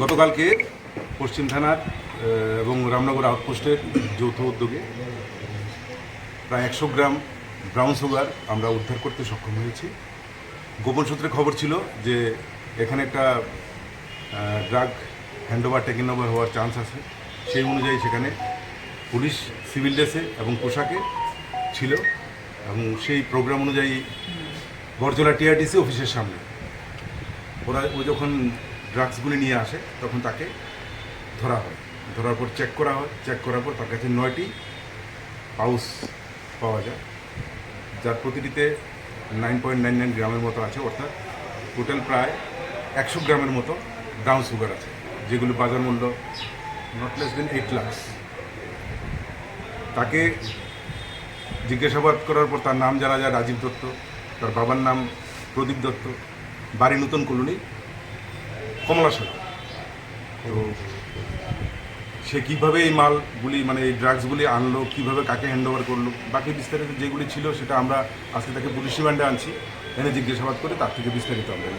গতকালকে পশ্চিম থানার এবং রামনগর আউটপোস্টের যৌথ উদ্যোগে প্রায় একশো গ্রাম ব্রাউন সুগার আমরা উদ্ধার করতে সক্ষম হয়েছি। গোপন সূত্রে খবর ছিল যে এখানে একটা ড্রাগ হ্যান্ডওভার টেকেন ওভার হওয়ার চান্স আছে। সেই অনুযায়ী সেখানে পুলিশ সিভিল ড্রেসে এবং পোশাকে ছিল এবং সেই প্রোগ্রাম অনুযায়ী বরজলা টিআরটিসি অফিসের সামনে ওরা, ও যখন ড্রাগসগুলি নিয়ে আসে, তখন তাকে ধরা হয়। ধরার পর চেক করা হয়। চেক করার পর তার কাছে নয়টি পাউস পাওয়া যায়, যার প্রতিটিতে নাইন পয়েন্ট নাইন নাইন গ্রামের মতো আছে। অর্থাৎ টোটাল প্রায় একশো গ্রামের মতো ব্রাউন সুগার আছে, যেগুলো বাজার মূল্য not less than eight lakhs তাকে জিজ্ঞাসাবাদ করার পর তার নাম জানা যায় রাজীব দত্ত, তার বাবার নাম প্রদীপ দত্ত, বাড়ি নতুন কলোনি কমলাশালা তো সে কীভাবে এই মালগুলি মানে এই ড্রাগসগুলি আনলো, কীভাবে কাকে হ্যান্ড ওভার করল, বাকি বিস্তারিত যেগুলি ছিল সেটা আমরা আজকে তাকে পুলিশ রিমান্ডে আনছি, এনে জিজ্ঞাসাবাদ করে তার থেকে বিস্তারিত আমরা